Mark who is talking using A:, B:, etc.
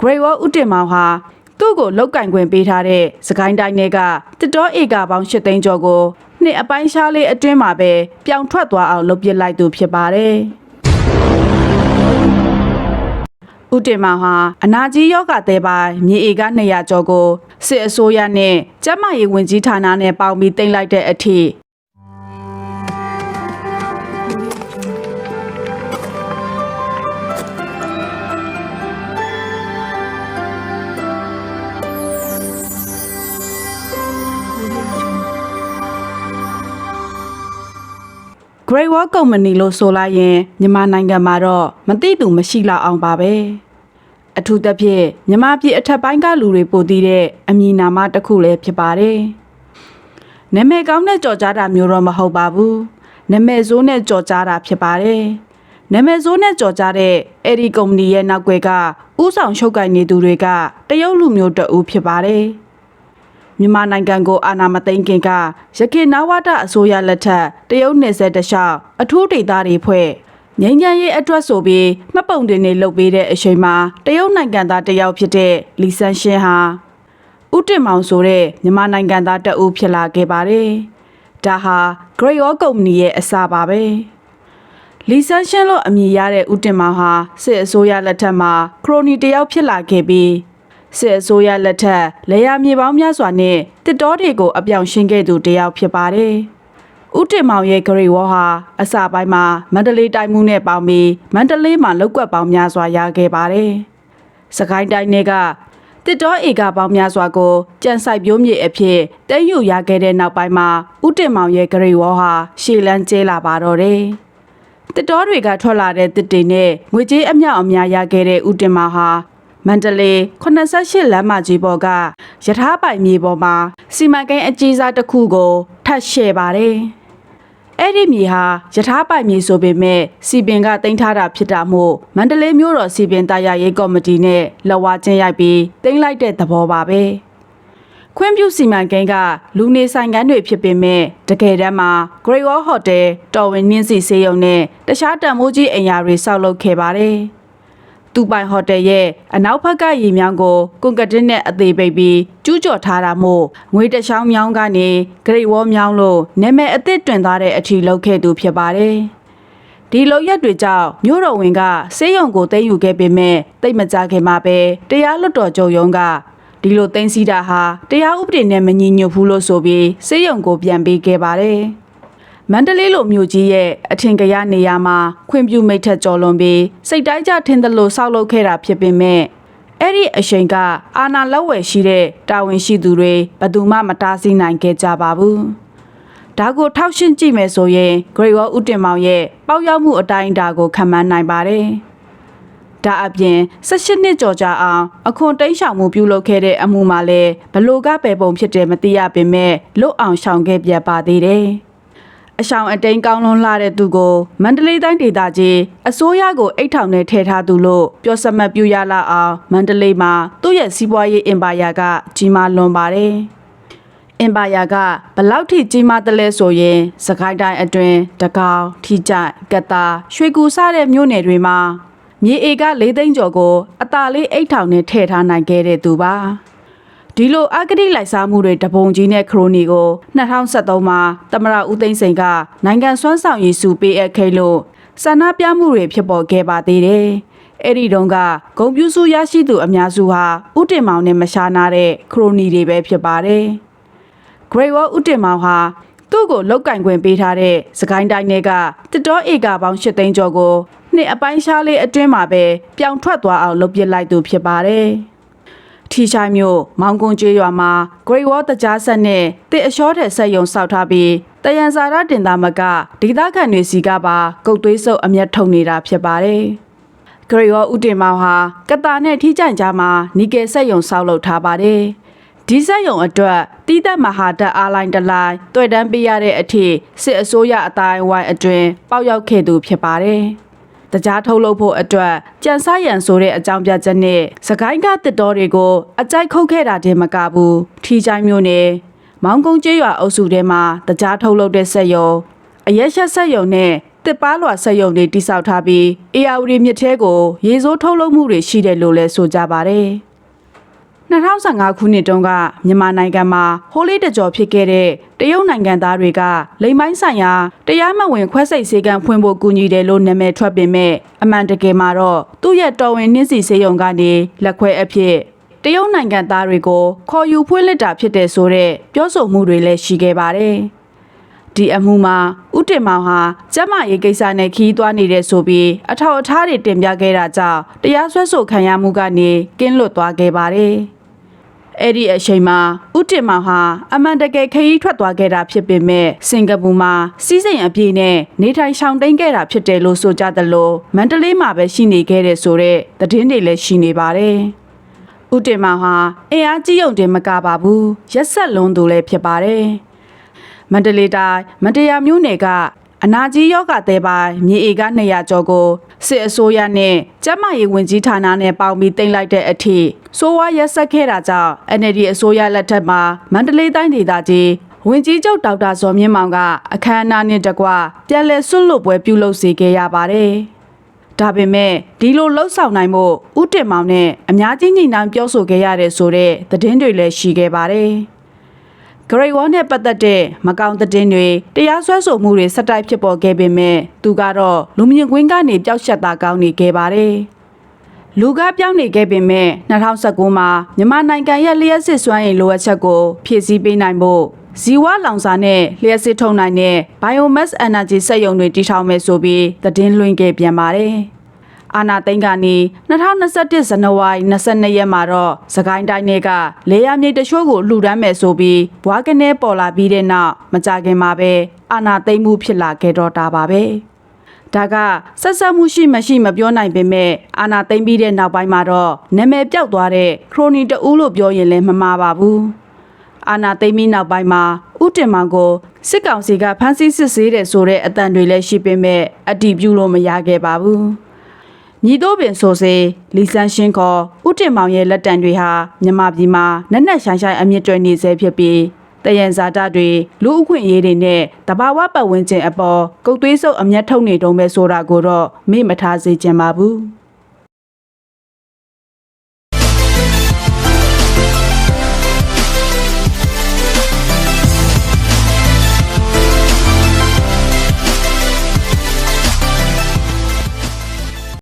A: Great Wall ဥတင်မောင်ဟာသူ့ကိုလောက်ကင်ခွင့်ပေးထားတဲ့စကိုင်းတိုင်းတွေကတစ်တော်ဧကပေါင်း၈သိန်းကျော်ကိုနှစ်အပိုင်းရှားလေးအတွင်းမှာပဲပြောင်းထွက်သွားအောင်လုပ်ပစ်လိုက်သူဖြစ်ပါတယ်။ဥတင်မောင်ဟာအနာကြီးယောဂတဲ့ပိုင်းမြေဧက200ကျော်ကိုစစ်အစိုးရနဲ့ကျန်းမာရေးဝန်ကြီးဌာနနဲ့ပေါင်းပြီးတင်လိုက်တဲ့အထိ Great Wall Company လို့ဆိုလိုက်ရင်မြန်မာနိုင်ငံမှာတော့မသိသူမရှိလောက်အောင်ပါပဲအထူးသဖြင့်မြန်မာပြည်အထက်ပိုင်းကလူတွေပိုသိတဲ့အမည်နာမတစ်ခုလည်းဖြစ်ပါတယ်နာမည်ကောင်းတဲ့ကြော်ကြားတာမျိုးတော့မဟုတ်ပါဘူးနာမည်ဆိုးနဲ့ကြော်ကြားတာဖြစ်ပါတယ်နာမည်ဆိုးနဲ့ကြော်ကြားတဲ့အဲ့ဒီကုမ္ပဏီရဲ့နောက်ွယ်ကဥဆောင်ရှုပ်ကိုင်နေသူတွေကတရုတ်လူမျိုးတအူးဖြစ်ပါတယ် မြန်မာနိုင်ငံကိုအာဏာမသိမ်းခင်ကရခိုင်နဝတအစိုးရလက်ထက်တရုတ်နယ်စပ်တလျှောက်အထူးဒေသတွေဖွဲ့ငိမ့်ချမ်းရေးအတွက်ဆိုပြီးမှတ်ပုံတင်တွေလုပ်ပေးတဲ့အချိန်မှာတရုတ်နိုင်ငံသားတစ်ယောက်ဖြစ်တဲ့လီဆန်ရှင်းဟာဥတင်မောင်ဆိုတဲ့မြန်မာနိုင်ငံသားတအူးဖြစ်လာခဲ့ပါတယ်။ဒါဟာ Great Wall Company ရဲ့အစပါပဲ။လီဆန်ရှင်းလို့အမည်ရတဲ့ဦးတင်မောင်ဟာစစ်အစိုးရလက်ထက်မှာခရိုနီတယောက်ဖြစ်လာခဲ့ပြီး စစ်အစိုးရလက်ထက်လေယာမြေပေါင်းများစွာနဲ့တစ်တော်တွေကိုအပြောင်ရှင်းခဲ့သူတယောက်ဖြစ်ပါတယ်။ဦးတင်မောင်ရဲ့ဂရီဝေါ်ဟာအစပိုင်းမှာမန္တလေးတိုင်းမှုနဲ့ပေါင်းပြီးမန္တလေးမှာလောက်ကွက်ပေါင်းများစွာရခဲ့ပါတယ်။စကိုင်းတိုင်းတွေကတစ်တော်ဧကပေါင်းများစွာကိုကြံဆိုင်ပြိုးမြေအဖြစ်တည်ယူရခဲ့တဲ့နောက်ပိုင်းမှာဦးတင်မောင်ရဲ့ဂရီဝေါ်ဟာရှေ့လန်းကျဲလာပါတော့တယ်။တစ်တော်တွေကထွက်လာတဲ့တစ်တွေနဲ့ငွေကြေးအမြောက်အများရခဲ့တဲ့ဦးတင်မောင်ဟာ မန္တလေး88လမ်းမကြီးပေါ်ကယထာပိုင်မြေပေါ်မှာစီမံကိန်းအကြီးစားတစ်ခုကိုထပ်ရှယ်ပါတယ်။အဲ့ဒီမြေဟာယထာပိုင်မြေဆိုပေမဲ့စီပင်ကတင်ထားတာဖြစ်တာမို့မန္တလေးမြို့တော်စီပင်တာယာရေးကော်မတီနဲ့လက်ဝါးချင်းရိုက်ပြီးတင်လိုက်တဲ့သဘောပါပဲ။ခွင့်ပြုစီမံကိန်းကလူနေဆိုင်ကန်းတွေဖြစ်ပေမဲ့တကယ်တမ်းမှာ Great Wall Hotel တော်ဝင်နှင်းစီစေးရုံနဲ့တခြားတန်မိုးကြီးအိမ်ယာတွေဆောက်လုပ်ခဲ့ပါတယ်။ တူပိုင်ဟိုတယ်ရဲ့အနောက်ဘက်ကရေမြောင်းကိုကွန်ကရစ်နဲ့အသေးပိတ်ပြီးကျူးကျော်ထားတာမို့ငွေတစ်ချောင်းမြောင်းကနေ Great Wall မြောင်းလို့နာမည်အသစ်တွင်သွားတဲ့အထီလုပ်ခဲ့သူဖြစ်ပါတယ်။ဒီလောက်ရက်တွေကြောင့်မြို့တော်ဝင်ကစေးရုံကိုသိမ်းယူခဲ့ပေမဲ့တိတ်မကြခင်မှာပဲတရားလွတ်တော်ချုပ်ရုံးကဒီလိုသိမ်းစီးတာဟာတရားဥပဒေနဲ့မညီညွတ်ဘူးလို့ဆိုပြီးစေးရုံကိုပြန်ပေးခဲ့ပါတယ်။ မန္တလေးလိုမြို့ကြီးရဲ့အထင်ကရနေရာမှာခွင့်ပြုမိတ်ထက်ကျော်လွန်ပြီးစိတ်တိုင်းကြထင်သလိုဆောက်လုပ်ခဲ့တာဖြစ်ပေမဲ့အဲ့ဒီအချိန်ကအာနာလက်ဝယ်ရှိတဲ့တာဝန်ရှိသူတွေဘယ်သူမှမတားဆီးနိုင်ခဲ့ကြပါဘူး။ဒါကိုထောက်ရှင်းကြည့်မယ်ဆိုရင် Great Wall ဦးတင်မောင်ရဲ့ပေါက်ရောက်မှုအတိုင်းအတာကိုခံမှန်းနိုင်ပါတယ်။ဒါအပြင်18နှစ်ကျော်ကြာအောင်အခွန်တိန့်ရှောင်မှုပြုလုပ်ခဲ့တဲ့အမှုမှာလည်းဘလို့ကပဲပုံဖြစ်တယ်မသိရပေမဲ့လွတ်အောင်ရှောင်ခဲ့ပြတ်ပါသေးတယ်။ အဆောင်အတိန်ကောင်းလွန်းလာတဲ့သူကိုမန္တလေးတိုင်းဒေသကြီးအစိုးရကိုအိတ်ထောင်နဲ့ထည့်ထားသူလို့ပြောစမှတ်ပြရလာအောင်မန္တလေးမှာသူ့ရဲ့စီးပွားရေးအင်ပါယာကကြီးမားလွန်ပါတယ်။အင်ပါယာကဘလောက်ထိကြီးမားတယ်လဲဆိုရင်စကိုင်းတိုင်းအတွင်းတကောင်ထီကြိုင်ကတာရွှေကူစတဲ့မြို့နယ်တွေမှာမြေဧက၄သိန်းကျော်ကိုအตาလေးအိတ်ထောင်နဲ့ထည့်ထားနိုင်ခဲ့တဲ့သူပါ ဒီလိုအဂတိလိုက်စားမှုတွေတပုံကြီးနဲ့ခရိုနီကို2023မှာတမရဦးသိန်းစိန်ကနိုင်ငံစွမ်းဆောင်ရည်စုပေးအပ်ခဲ့လို့ဆန္ဒပြမှုတွေဖြစ်ပေါ်ခဲ့ပါသေးတယ်အဲ့ဒီတုန်းကဂုံပြူစုရရှိသူအများစုဟာဥတင်မောင်နဲ့မရှားနာတဲ့ခရိုနီတွေပဲဖြစ်ပါတယ် Great Wall ဥတင်မောင်ဟာသူ့ကိုလောက်ကင်ခွင့်ပေးထားတဲ့စကိုင်းတိုင်းတွေကတစ်တော်ဧကပေါင်း၈သိန်းကျော်ကိုနှစ်အပိုင်းရှားလေးအတွင်းမှာပဲပြောင်းထွက်သွားအောင်လုပ်ပစ်လိုက်သူဖြစ်ပါတယ်။ ထီချိုင်မြို့မောင်ကွန်ကျေးရွာမှာ Great Wall တကြားဆက်နဲ့တစ်အလျှောတဲ့ဆက်ယုံစောက်ထားပြီးတယန်စာရတင်သားမကဒေသခံတွေစီကပါကုတ်သွေးစုပ်အမျက်ထုတ်နေတာဖြစ်ပါတယ်။ဂရီယောဦးတင်မောင်ဟာကတာနဲ့ထိကြိုင်ကြားမှာနီကယ်ဆက်ယုံဆောက်လုပ်ထားပါတယ်။ဒီဆက်ယုံအတွက်တီးသက်မဟာတက်အားလိုင်းတစ်လိုင်းတွေ့တန်းပေးရတဲ့အထိစစ်အစိုးရအတိုင်းဝိုင်းအတွင်ပေါက်ရောက်ခဲ့သူဖြစ်ပါတယ်။ တကြားထုတ်လုပ်ဖို့အတွက်ကြံစရံဆိုတဲ့အကြောင်းပြချက်နဲ့စကိုင်းကတစ်တော်တွေကိုအကြိုက်ခုတ်ခဲ့တာတင်မကဘူးထီချိုင်းမျိုးနဲ့မောင်ကုန်းကျေးရွာအုပ်စုထဲမှာတကြားထုတ်လုပ်တဲ့ဆက်ယုံအရက်ရှက်ဆက်ယုံနဲ့တတစ်ပါလွာဆက်ယုံတွေတိစောက်ထားပြီးအေယာဝတီမြစ်ထဲကိုရေစိုးထုတ်လုပ်မှုတွေရှိတယ်လို့လည်းဆိုကြပါတယ်။ 2015ခုနှစ်တုန်းကမြန်မာနိုင်ငံမှာဟိုးလေးတကြော်ဖြစ်ခဲ့တဲ့တရုတ်နိုင်ငံသားတွေကလိမ်မိုင်းဆိုင်ရာတရားမဝင်ခွဲစိတ်စေကံဖွင့်ဖို့ကူညီတယ်လို့နာမည်ထွက်ပေမဲ့အမှန်တကယ်မှာတော့သူ့ရဲ့တော်ဝင်နှင်းစီစေယုံကနေလက်ခွဲအဖြစ်တရုတ်နိုင်ငံသားတွေကိုခေါ်ယူဖွင့်လှစ်တာဖြစ်တဲ့ဆိုတဲ့ပြောဆိုမှုတွေလည်းရှိခဲ့ပါတယ်။ဒီအမှုမှာဥတင်မောင်ဟာကျမရေးကိစ္စနဲ့ခီးသွားနေတဲ့ဆိုပြီးအထောက်အထားတွေတင်ပြခဲ့တာကြောင့်တရားစွဲဆိုခံရမှုကနေကင်းလွတ်သွားခဲ့ပါတယ်။ အဲ့ဒီအချိန်မှာဥတင်မောင်ဟာအမှန်တကယ်ခရီးထွက်သွားခဲ့တာဖြစ်ပေမဲ့စင်ကာပူမှာစီးစိမ်အပြည့်နဲ့နေထိုင်ရှောင်တိန်ခဲ့တာဖြစ်တယ်လို့ဆိုကြတယ်လို့မန္တလေးမှာပဲရှိနေခဲ့တဲ့ဆိုတဲ့သတင်းတွေလည်းရှိနေပါတယ်။ဥတင်မောင်ဟာအင်အားကြီးုံတင်မကပါဘူးရက်ဆက်လွန်းသူလည်းဖြစ်ပါတယ်။မန္တလေးတိုင်းမတရားမျိုးနယ်က အနာကြီးယောဂတဲ့ပိုင်းမြေဧက200ကျော်ကိုစစ်အစိုးရနဲ့ကျန်းမာရေးဝန်ကြီးဌာနနဲ့ပေါင်းပြီးတင်လိုက်တဲ့အထိစိုးဝါရက်ဆက်ခဲ့တာကြောင့် NLD အစိုးရလက်ထက်မှာမန္တလေးတိုင်းဒေသကြီးဝန်ကြီးချုပ်ဒေါက်တာဇော်မြင့်မောင်ကအခမ်းအနားနဲ့တကွပြန်လည်ဆွတ်လွတ်ပွဲပြုလုပ်စေခဲ့ရပါတယ်။ဒါပေမဲ့ဒီလိုလှုပ်ဆောင်နိုင်မှုဥတင်မောင်နဲ့အများကြီးညီနောင်ပြောဆိုခဲ့ရတဲ့ဆိုတဲ့သတင်းတွေလည်းရှိခဲ့ပါတယ်။ Grade 1နဲ့ပတ်သက်တဲ့မကောင်းသတင်းတွေတရားစွဲဆိုမှုတွေဆက်တိုက်ဖြစ်ပေါ်ခဲ့ပေမဲ့သူကတော့လူမြင့်ကွင်းကနေပျောက်ရှက်တာကောင်းနေခဲ့ပါတယ်။လူကပြောင်းနေခဲ့ပေမဲ့2019မှာမြန်မာနိုင်ငံရဲ့လျှက်စစ်စွမ်းရည်လိုအပ်ချက်ကိုဖြည့်ဆည်းပေးနိုင်ဖို့ဇီဝလောင်စာနဲ့လျှက်စစ်ထုံနိုင်တဲ့ biomass energy စက်ရုံတွေတည်ထောင်မယ်ဆိုပြီးသတင်းလွှင့်ခဲ့ပြန်ပါတယ်။ အာနာသိန်းကနေ2021ဇန်နဝါရီ22ရက်မှာတော့စကိုင်းတိုင်းတွေကလေယာမြေတချို့ကိုလှူဒန်းမယ်ဆိုပြီးဘွားကနေပေါ်လာပြီးတဲ့နောက်မကြခင်မှာပဲအာနာသိန်းမှုဖြစ်လာခဲ့တော့တာပါပဲဒါကဆက်ဆက်မှုရှိမရှိမပြောနိုင်ပေမဲ့အာနာသိမ့်ပြီးတဲ့နောက်ပိုင်းမှာတော့နာမည်ပြောက်သွားတဲ့ခရိုနီတဦးလို့ပြောရင်လည်းမမှားပါဘူးအာနာသိမ့်ပြီးနောက်ပိုင်းမှာဥတင်မောင်ကိုစစ်ကောင်စီကဖမ်းဆီးစစ်ဆေးတယ်ဆိုတဲ့အတန်တွေလည်းရှိပေမဲ့အတီးပြုလို့မရခဲ့ပါဘူး ညီတို့ပင်ဆိုစေလီဆန်ရှင်းခေါ်ဥတင်မောင်ရဲ့လက်တံတွေဟာမြမပြည်မှာနက်နက်ရှိုင်းရှိုင်းအမြင့်တွယ်နေစေဖြစ်ပြီးတယံဇာတာတွေလူအခွင့်အရေးတွေနဲ့တဘာဝပတ်ဝန်းကျင်အပေါ်ကုတ်သွေးစုပ်အမျက်ထုတ်နေတုံးပဲဆိုတာကိုတော့မေ့မထားစေချင်ပါဘူး။